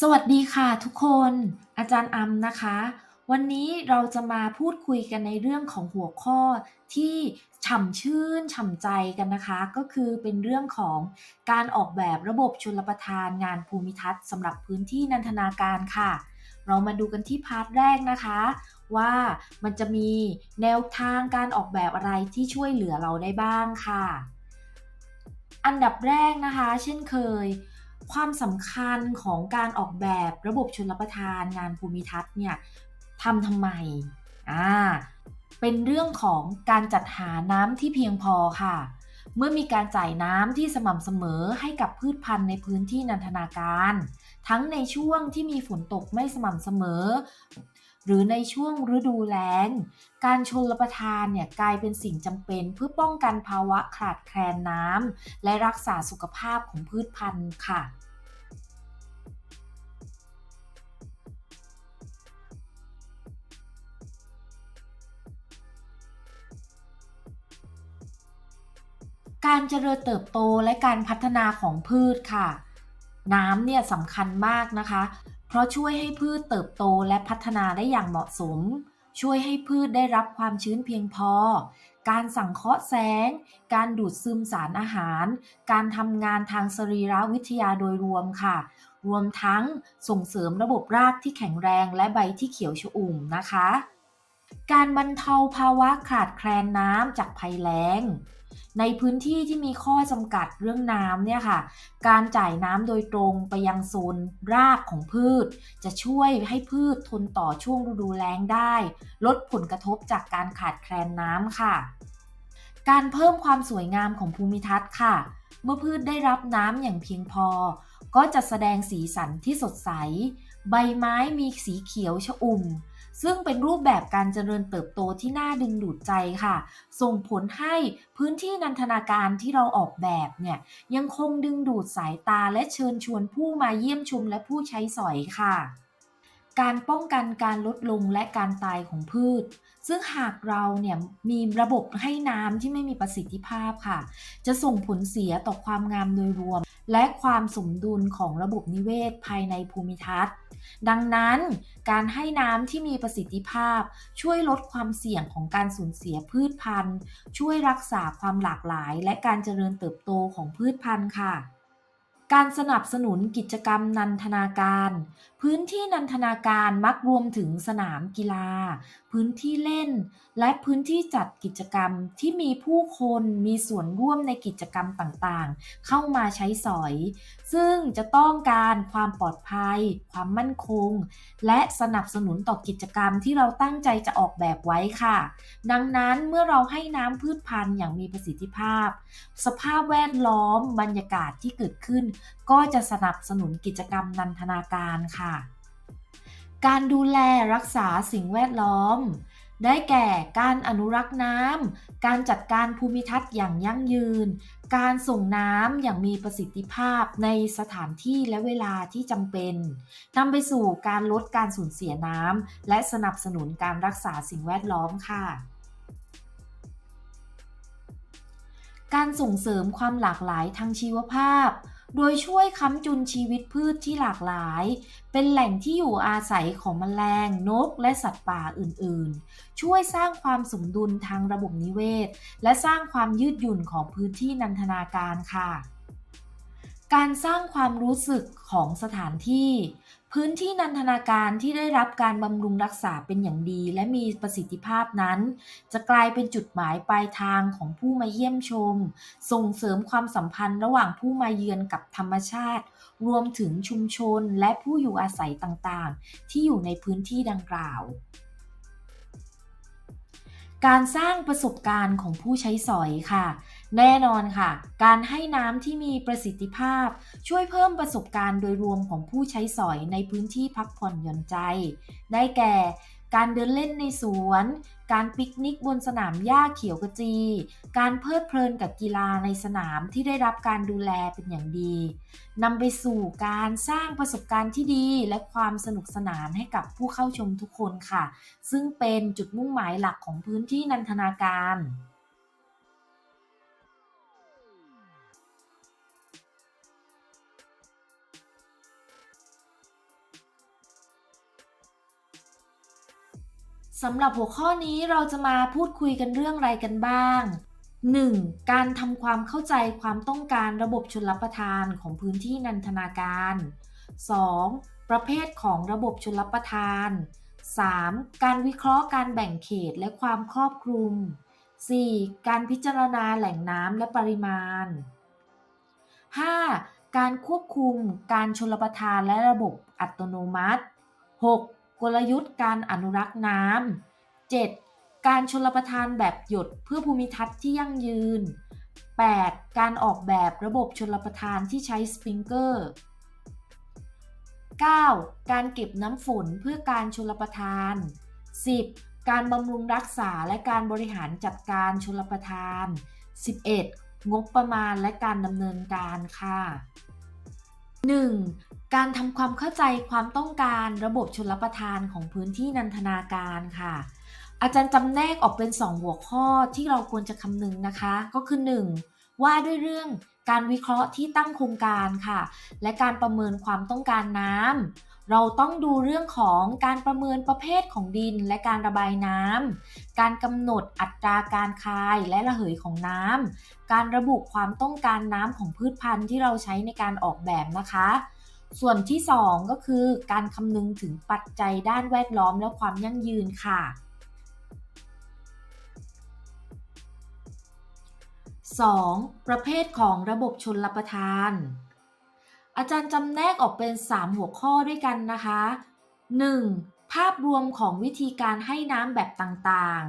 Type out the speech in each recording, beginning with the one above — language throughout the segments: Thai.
สวัสดีค่ะทุกคน อาจารย์อำนะคะ วันนี้เราจะมาพูดคุยกันในเรื่องของหัวข้อที่ฉ่ำชื่นฉ่ำใจกันนะคะ ก็คือเป็นเรื่องของการออกแบบระบบชลประทานงานภูมิทัศน์สำหรับพื้นที่นันทนาการค่ะ เรามาดูกันที่พาร์ทแรกนะคะ ว่ามันจะมีแนวทางการออกแบบอะไรที่ช่วยเหลือเราได้บ้างค่ะ อันดับแรกนะคะ เช่นเคย ความสำคัญของการออกแบบระบบชลประทานงานภูมิทัศน์เนี่ยทำทำไมอ่าเป็นเรื่องของการจัดหาน้ำที่เพียงพอค่ะ เมื่อมีการจ่ายน้ำที่สม่ำเสมอให้กับพืชพันธุ์ในพื้นที่นันทนาการ ทั้งในช่วงที่มีฝนตกไม่สม่ำเสมอ หรือในช่วงฤดูแล้ง การชลประทานเนี่ยกลายเป็นสิ่งจำเป็นเพื่อป้องกันภาวะขาดแคลนน้ำและรักษาสุขภาพของพืชพันธุ์ค่ะการเจริญเติบโตและการพัฒนาของพืชค่ะ น้ำเนี่ยสำคัญมากนะคะ เพราะช่วยให้พืชเติบโตและพัฒนาได้อย่างเหมาะสม ช่วยให้พืชได้รับความชื้นเพียงพอ การสังเคราะห์แสง การดูดซึมสารอาหาร การทำงานทางสรีรวิทยาโดยรวมค่ะ รวมทั้งส่งเสริมระบบรากที่แข็งแรงและใบที่เขียวชอุ่มนะคะ การบรรเทาภาวะขาดแคลนน้ำจากภัยแล้ง ในพื้นที่ที่มีข้อจำกัดเรื่องน้ำเนี่ยค่ะ การจ่ายน้ำโดยตรงไปยังโซนรากของพืช จะช่วยให้พืชทนต่อช่วงฤดูแล้งได้ ลดผลกระทบจากการขาดแคลนน้ำค่ะ การเพิ่มความสวยงามของภูมิทัศน์ค่ะ เมื่อพืชได้รับน้ำอย่างเพียงพอ ก็จะแสดงสีสันที่สดใส ใบไม้มีสีเขียวชอุ่ม ซึ่งเป็นรูปแบบการเจริญเติบโตที่น่าดึงดูดใจค่ะ ส่งผลให้พื้นที่นันทนาการที่เราออกแบบเนี่ยยังคงดึงดูดสายตาและเชิญชวนผู้มาเยี่ยมชมและผู้ใช้สอยค่ะการป้องกันการลดลงและการตายของพืช ซึ่งหากเราเนี่ยมีระบบให้น้ำที่ไม่มีประสิทธิภาพค่ะ จะส่งผลเสียต่อความงามโดยรวม และความสมดุลของระบบนิเวศภายในภูมิทัศน์ ดังนั้นการให้น้ำที่มีประสิทธิภาพ ช่วยลดความเสี่ยงของการสูญเสียพืชพันธุ์ ช่วยรักษาความหลากหลาย และการเจริญเติบโตของพืชพันธุ์ค่ะ การสนับสนุนกิจกรรมนันทนาการ พื้นที่นันทนาการมักรวมถึงสนามกีฬา พื้นที่เล่น และพื้นที่จัดกิจกรรมที่มีผู้คนมีส่วนร่วมในกิจกรรมต่างๆ เข้ามาใช้สอย ซึ่งจะต้องการความปลอดภัย ความมั่นคง และสนับสนุนต่อกิจกรรมที่เราตั้งใจจะออกแบบไว้ค่ะ ดังนั้นเมื่อเราให้น้ำพืชพันธุ์อย่างมีประสิทธิภาพ สภาพแวดล้อมบรรยากาศที่เกิดขึ้นก็จะสนับสนุนกิจกรรมนันทนาการค่ะ การดูแลรักษาสิ่งแวดล้อม ได้แก่การอนุรักษ์น้ำ การจัดการภูมิทัศน์อย่างยั่งยืน การส่งน้ำอย่างมีประสิทธิภาพในสถานที่และเวลาที่จำเป็นนำไปสู่การลดการสูญเสียน้ำและสนับสนุนการรักษาสิ่งแวดล้อมค่ะการส่งเสริมความหลากหลายทางชีวภาพ โดยช่วยค้ำจุนชีวิตพืชที่หลากหลาย เป็นแหล่งที่อยู่อาศัยของแมลง นก และสัตว์ป่าอื่นๆ ช่วยสร้างความสมดุลทางระบบนิเวศ และสร้างความยืดหยุ่นของพื้นที่นันทนาการค่ะ การสร้างความรู้สึกของสถานที่ พื้นที่นันทนาการที่ได้รับการบำรุงรักษาเป็นอย่างดี และมีประสิทธิภาพนั้น จะกลายเป็นจุดหมายปลายทางของผู้มาเยี่ยมชม ส่งเสริมความสัมพันธ์ระหว่างผู้มาเยือนกับธรรมชาติ รวมถึงชุมชนและผู้อยู่อาศัยต่างๆ ที่อยู่ในพื้นที่ดังกล่าว การสร้างประสบการณ์ของผู้ใช้สอยค่ะ แน่นอนค่ะ การให้น้ำที่มีประสิทธิภาพ ช่วยเพิ่มประสบการณ์โดยรวมของผู้ใช้สอยในพื้นที่พักผ่อนหย่อนใจ ได้แก่ การเดินเล่นในสวน การปิกนิกบนสนามหญ้าเขียวกระจี การเพลิดเพลินกับกีฬาในสนามที่ได้รับการดูแลเป็นอย่างดีนำไปสู่การสร้างประสบการณ์ที่ดีและความสนุกสนานให้กับผู้เข้าชมทุกคนค่ะ ซึ่งเป็นจุดมุ่งหมายหลักของพื้นที่นันทนาการ สำหรับหัวข้อนี้เราจะมาพูดคุยกันเรื่องอะไรกันบ้าง 1. การทำความเข้าใจความต้องการระบบชลประทานของพื้นที่นันทนาการ 2. ประเภทของระบบชลประทาน 3. การวิเคราะห์การแบ่งเขตและความครอบคลุม 4. การพิจารณาแหล่งน้ำและปริมาณ 5. การควบคุมการชลประทานและระบบอัตโนมัติ 6. กลยุทธ์การอนุรักษ์น้ำ 7. การชลประทานแบบหยดเพื่อภูมิทัศน์ที่ยั่งยืน 8. การออกแบบระบบชลประทานที่ใช้สปริงเกอร์ 9. การเก็บน้ำฝนเพื่อการชลประทาน 10. การบำรุงรักษาและการบริหารจัดการชลประทาน 11. งบประมาณและการดำเนินการค่ะ 1. การทำความเข้าใจความต้องการระบบชลประทานของพื้นที่นันทนาการค่ะ อาจารย์จำแนกออกเป็น 2 หัวข้อที่เราควรจะคำนึงนะคะ ก็คือ 1. ว่าด้วยเรื่องการวิเคราะห์ที่ตั้งโครงการค่ะ และการประเมินความต้องการน้ำ เราต้องดูเรื่องของการประเมินประเภทของดินและการระบายน้ำ การกำหนดอัตราการคายและระเหยของน้ำ การระบุความต้องการน้ำของพืชพันธุ์ที่เราใช้ในการออกแบบนะคะ ส่วนที่ 2 ก็คือการคำนึงถึงปัจจัยด้านแวดล้อมและความยั่งยืนค่ะ 2. ประเภทของระบบชนรับประทาน อาจารย์จำแนกออกเป็น 3 หัวข้อด้วยกันนะคะ 1. ภาพรวมของวิธีการให้น้ำแบบต่าง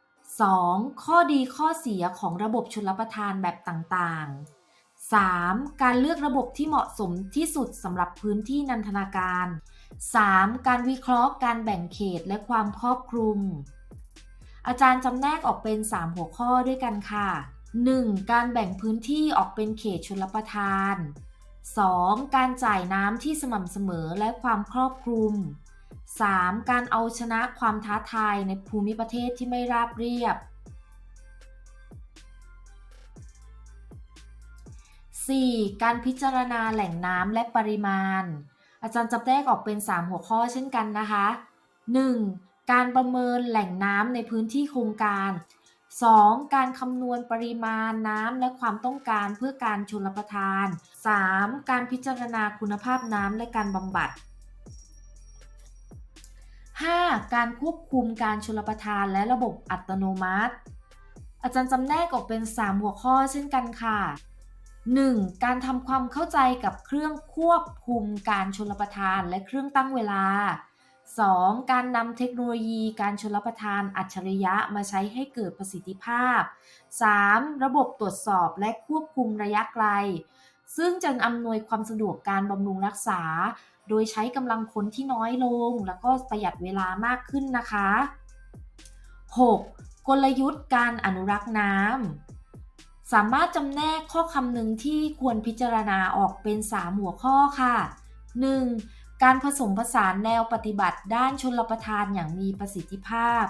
ๆ 2. ข้อดีข้อเสียของระบบชนรับประทานแบบต่างๆ 3. การเลือกระบบที่เหมาะสมที่สุดสำหรับพื้นที่นันทนาการ 3. การวิเคราะห์การแบ่งเขตและความครอบคลุม อาจารย์จำแนกออกเป็น 3 หัวข้อด้วยกันค่ะ 1. การแบ่งพื้นที่ออกเป็นเขตชลประทาน 2. การจ่ายน้ำที่สม่ำเสมอและความครอบคลุม 3. การเอาชนะความท้าทายในภูมิประเทศที่ไม่ราบเรียบ 4. การพิจารณาแหล่งน้ำและปริมาณ อาจารย์จำแนกออกเป็น 3 หัวข้อเช่นกันนะคะ 1. การประเมินแหล่งน้ำในพื้นที่โครงการ 2. การคำนวณปริมาณน้ำและความต้องการเพื่อการชลประทาน 3. การพิจารณาคุณภาพน้ำและการบำบัด 5. การควบคุมการชลประทานและระบบอัตโนมัติ อาจารย์จำแนกออกเป็น 3 หัวข้อเช่นกันค่ะ 1. การทำความเข้าใจกับเครื่องควบคุมการชลประทานและเครื่องตั้งเวลา 2. การนำเทคโนโลยีการชลประทานอัจฉริยะมาใช้ให้เกิดประสิทธิภาพ 3. ระบบตรวจสอบและควบคุมระยะไกล ซึ่งจะอำนวยความสะดวกการบำรุงรักษา โดยใช้กำลังคนที่น้อยลง แล้วก็ประหยัดเวลามากขึ้นนะคะ 6. กลยุทธ์การอนุรักษ์น้ำสามารถจำแนกข้อคำหนึ่งที่ควรพิจารณาออกเป็น 3 หัวข้อค่ะ 1. การผสมผสานแนวปฏิบัติด้านชนรประทานอย่างมีประสิทธิภาพ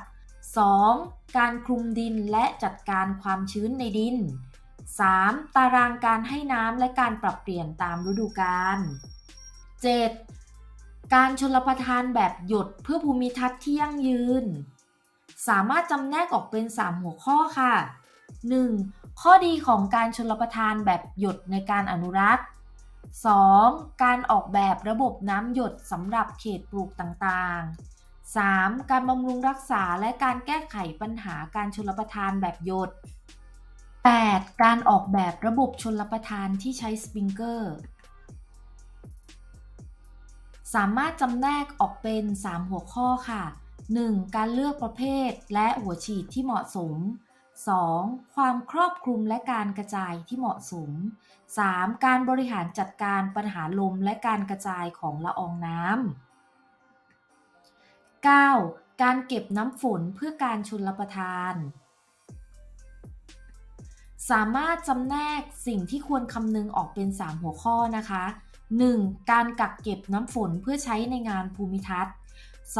2. การคลุมดินและจัดการความชื้นในดิน 3. ตารางการให้น้ำและการปรับเปลี่ยนตามฤดูกาล 7. การชลประทานแบบหยดเพื่อภูมิทัศน์ที่ยั่งยืน สามารถจำแนกออกเป็น 3 หัวข้อค่ะ 1. ข้อดีของการชลประทานแบบหยดในการอนุรักษ์ 2. การออกแบบระบบน้ำหยดสำหรับเขตปลูกต่างๆ 3. การบำรุงรักษาและการแก้ไขปัญหาการชลประทานแบบหยด 8. การออกแบบระบบชลประทานที่ใช้สปริงเกอร์ สามารถจำแนกออกเป็น 3 หัวข้อค่ะ 1. การเลือกประเภทและหัวฉีดที่เหมาะสม 2. ความครอบคลุมและการกระจายที่เหมาะสม 3. การบริหารจัดการปัญหาลมและการกระจายของละอองน้ำ 9. การเก็บน้ำฝนเพื่อการชนรับประทาน สามารถจำแนกสิ่งที่ควรคำนึงออกเป็น 3 หัวข้อนะคะ 1. การกักเก็บน้ำฝนเพื่อใช้ในงานภูมิทัศน์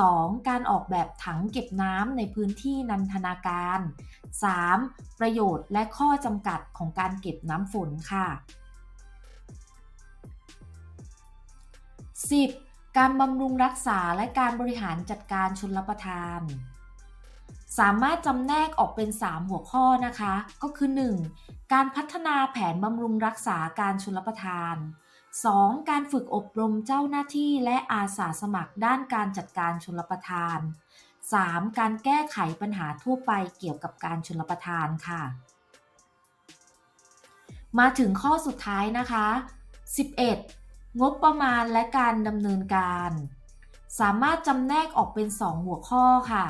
2. การออกแบบถังเก็บน้ำในพื้นที่นันทนาการ 3. ประโยชน์และข้อจำกัดของการเก็บน้ำฝนค่ะ 10. การบำรุงรักษาและการบริหารจัดการชนรับประทาน สามารถจำแนกออกเป็น 3 หัวข้อนะคะ ก็คือ 1. การพัฒนาแผนบำรุงรักษาการชลประทาน 2. การฝึกอบรมเจ้าหน้าที่และอาสาสมัครด้านการจัดการชลประทาน 3. การแก้ไขปัญหาทั่วไปเกี่ยวกับการชลประทานค่ะ มาถึงข้อสุดท้ายนะคะ 11. งบประมาณและการดำเนินการ สามารถจำแนกออกเป็น 2 หัวข้อค่ะ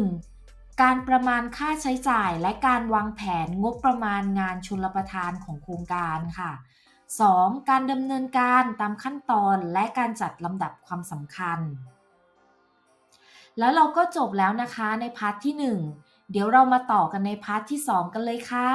1. การประมาณค่าใช้จ่ายและการวางแผนงบประมาณงานชลประทานของโครงการค่ะ 2. การดำเนินการตามขั้นตอนและการจัดลำดับความสำคัญ แล้วเราก็จบแล้วนะคะในพาร์ทที่ 1 เดี๋ยวเรามาต่อกันในพาร์ทที่ 2 กันเลยค่ะ